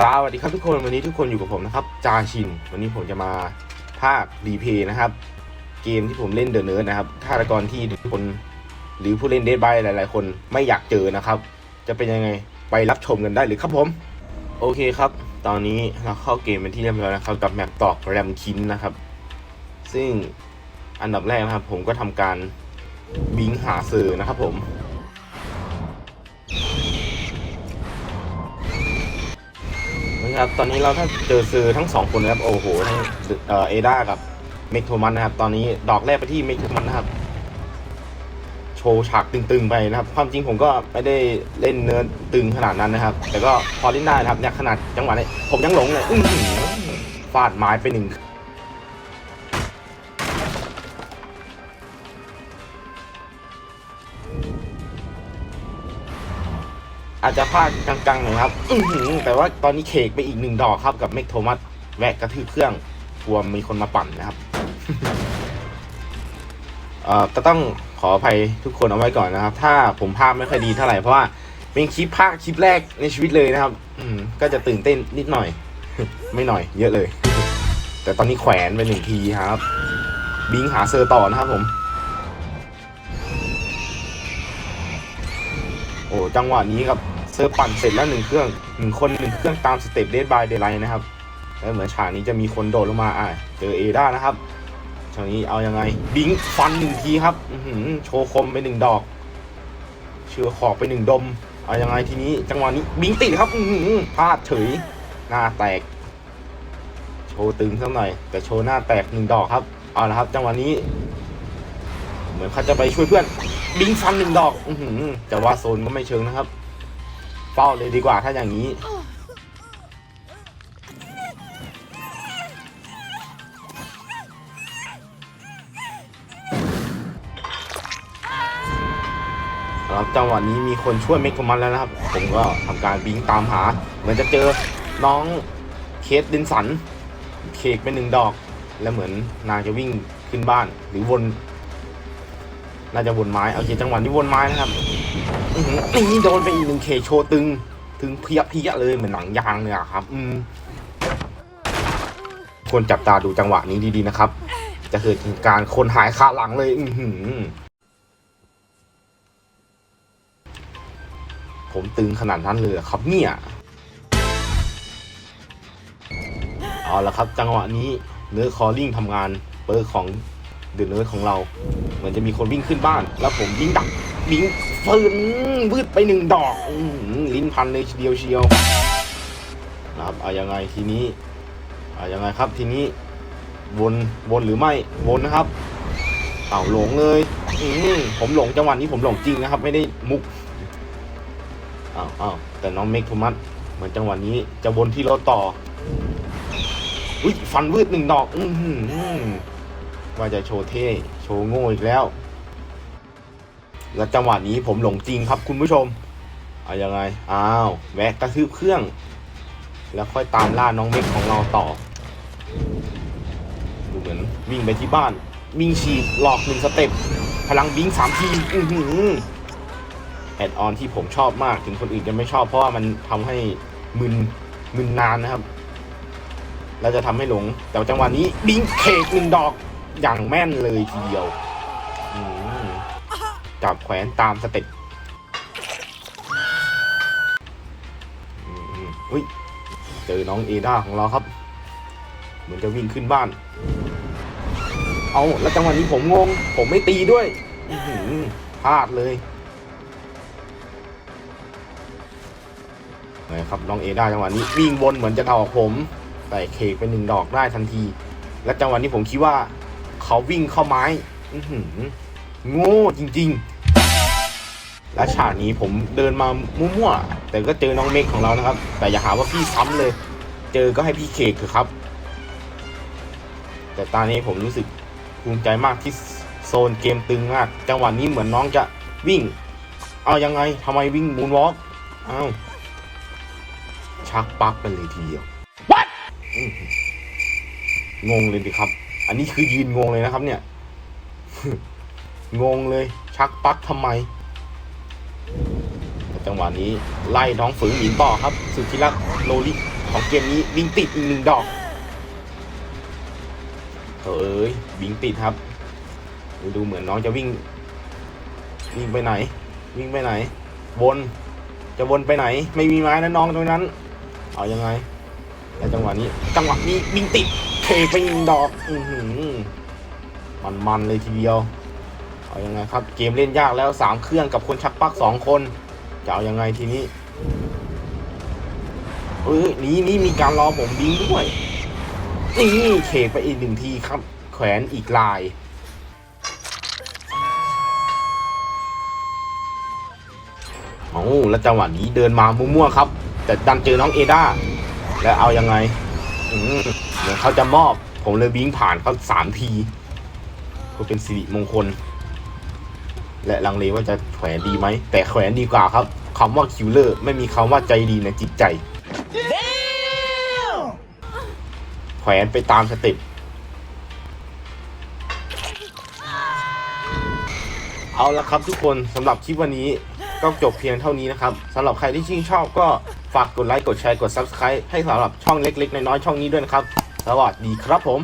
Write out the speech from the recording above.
สวัสดีครับทุกคนวันนี้ทุกคนอยู่กับผมนะครับจาชิน วันนี้ผมจะมาภาครีเพย์นะครับ เกมที่ผมเล่นเดอะเนิร์ดนะครับฆาตกรที่ทุกคน หรือผู้เล่นเดดบายหลายๆ คนไม่อยากเจอนะครับ จะเป็นยังไงไปรับชมกันได้เลยครับผม โอเคครับ ตอนนี้เราเข้าเกมเป็นที่เรียบร้อยนะครับกับแมปตอกแรมคินนะครับ ซึ่งอันดับแรกนะครับ ผมก็ทำการบิงหาเซอร์นะครับผม ครับ ตอนนี้เราถ้าเจอซื้อทั้งสองคนนะครับ โอ้โหทั้งเอ่อเอดากับเมกโทมันนะครับ ตอนนี้ดอกแรกไปที่เมกโทมันนะครับ โชว์ฉากตึงๆไปนะครับ ความจริงผมก็ไม่ได้เล่นเนื้อตึงขนาดนั้นนะครับ แต่ก็พอเล่นได้นะครับเนี่ยขนาดจังหวะนี้ผมยังหลงเลยอื้อหือฟาดไม้ไปหนึ่ง อาจจะพลาดกลางๆหน่อยครับแต่ว่าตอนนี้เคกไปอีกหนึ่งดอกครับกับเมกโทมัสแวะกระทืบเครื่องกลัวมีคนมาปั่นนะครับเอ่อก็ต้องขออภัยทุกคนเอาไว้ก่อนนะครับ ถ้าผมภาพไม่ค่อยดีเท่าไหร่เพราะว่าเป็นคลิปภาคคลิปแรกในชีวิตเลยนะครับ อืมก็จะตื่นเต้นนิดหน่อย ไม่หน่อย เยอะเลย แต่ตอนนี้แขวนไปหนึ่งทีครับ บิงหาเซอร์ต่อนะครับผม โอ้จังหวะนี้ครับเซอร์ปั่นเสร็จแล้วหนึ่งเครื่องหนึ่งคนหนึ่งเครื่องตามสเต็ปเดดบายเดย์ไลน์นะครับแล้วเหมือนฉากนี้จะมีคนโดดลงมาอะเจอเอด้านะครับฉากนี้เอายังไงบิงฟันหนึ่งทีครับอืโชว์คมไปหนึ่งดอกเชือขอบไปหนึ่งดมเอายังไงทีนี้จังหวะนี้บิงติดครับอื้อหือพลาดเฉยหน้าแตก โชว์ตึงสักหน่อย แต่โชว์หน้าแตกหนึ่งดอกครับเอาละครับ จังหวะนี้ เหมือนเขาจะไปช่วยเพื่อน บิงฟันหนึ่งดอกอือหือจะว่าโซนก็ไม่เชิงนะครับ เฝ้าเลยดีกว่าถ้าอย่างนี้ ครับจังหวะนี้มีคนช่วยเมกโทมันแล้วนะครับ ผมก็ทำการบิงตามหา เหมือนจะเจอน้องเคสดินสัน เคกไปหนึ่งดอก แล้วเหมือนนางจะวิ่งขึ้นบ้านหรือวน น่าจะวนไม้โอเคจังหวะนี้วนไม้นะครับนี่โดนไปอีกหนึ่งเคโชตึง ถึงเพียเพียเลยเหมือนหนังยางเลยอะครับ อืมควรจับตาดูจังหวะนี้ดีๆนะครับ จะเกิดการคนหายคาหลังเลย อืผมตึงขนาดนั้นเลยครับ เนี่ยเอาละครับ จังหวะนี้เนื้อคอลิ่งทำงานเปอร์ของ เดือเนื้อของเรา เหมือนจะมีคนวิ่งขึ้นบ้าน แล้วผมวิ่งดักวิ่งฟืนวืดไปหนึ่งดอกอลิ้นพันเลยเดียวเชียวนะครับเอายังไงทีนี้เอายังไงครับทีนี้วนวนหรือไม่วนนะครับเอาหลงเลยอืผมหลงจังหวะนี้ผมหลงจริงนะครับ ไม่ได้มุกอ้าวอ้าวแต่น้องเมกโทมัสเหมือนจังหวะนี้จะวนที่รถต่ออุ้ยฟันวืดหนึ่งดอก อื ว่าจะโชว์เท่โชว์โง่อีกแล้ว แล้วจังหวะนี้ผมหลงจริงครับคุณผู้ชมเอายังไง อ้าว แวะกระทืบเครื่อง แล้วค่อยตามล่าน้องเม็กของเราต่อ ดูเหมือนวิ่งไปที่บ้าน วิ่งฉีกหลอกหนึ่งสเต็ป พลังบิงสามที อือหือแอดออนที่ผมชอบมาก ถึงคนอื่นจะไม่ชอบเพราะว่ามันทำให้มึน มึนนานนะครับ แล้วจะทำให้หลง แต่จังหวะนี้บิงเคกหนึ่งดอก อย่างแม่นเลยทีเดียวจับแขวนตามสเต็ปอุ้ย เจอน้องเอดาของเราครับ เหมือนจะวิ่งขึ้นบ้าน เอาแล้วจังหวะนี้ผมงง ผมไม่ตีด้วยพลาดเลยนะครับน้องเอได้จังหวะนี้วิ่งวนเหมือนจะเอาออกผม แต่เคกไปหนึ่งดอกได้ทันที และจังหวะนี้ผมคิดว่า เขาวิ่งเข้าไม้อื้อหือโง่จริง ๆ และฉากนี้ผมเดินมามั่วๆ แต่ก็เจอน้องเมกของเรานะครับ แต่อย่าหาว่าพี่ซ้ำเลย เจอก็ให้พี่เคกเถอะครับ แต่ตอนนี้ผมรู้สึกภูมิใจมากที่โซนเกมตึงมาก จังหวะนี้เหมือนน้องจะวิ่ง เอายังไงทำไมวิ่งมูนวอล์กอ้าวชักปลั๊กไปเลยทีเดียว What งงเลยดิครับ อันนี้คือยืนงงเลยนะครับ เนี่ย งงเลย ชักปักทำไม จังหวะนี้ไล่น้องฝืนหญิงต่อครับ สุดที่รักโลลิของเกมนี้บิงติดอีกหนึ่งดอกเอ้ยบิงติดครับ ดูเหมือนน้องจะวิ่ง วิ่งไปไหน วิ่งไปไหน วน จะวนไปไหน ไม่มีไม้นะน้องตรงนั้น เอายังไง แล้วจังหวะนี้ จังหวะนี้บิงติดเทไปอีกดอกอือหือมันมันเลยทีเดียว เอายังไงครับ เกมเล่นยากแล้วสามเครื่องกับคนชักปักสองคน จะเอายังไงทีนี้เอ้ยนี่นี่มีการรอผมบิงด้วยนี่เขกไปอีกหนึ่งทีครับ แขวนอีกลายโอ้แล้วจังหวะนี้เดินมามั่วๆครับ แต่ดันเจอน้องเอด้า แล้วเอายังไงอืมเหมือนเขาจะมอบ ผมเลยบิงผ่านเขาสามทีเพื่อเป็นสิริมงคล และลังเลว่าจะแขวนดีไหม แต่แขวนดีกว่าครับคำว่าคิวเลอร์ ไม่มีคำว่าใจดีในจิตใจ แขวนไปตามสเต็ปเอาละครับทุกคนสำหรับคลิปวันนี้ ก็จบเพียงเท่านี้นะครับสำหรับใครที่ชื่นชอบก็ฝากกดไลค์กดแชร์กด Subscribe ให้สำหรับช่องเล็กๆ น้อยๆช่องนี้ด้วยนะครับ สวัสดีครับผม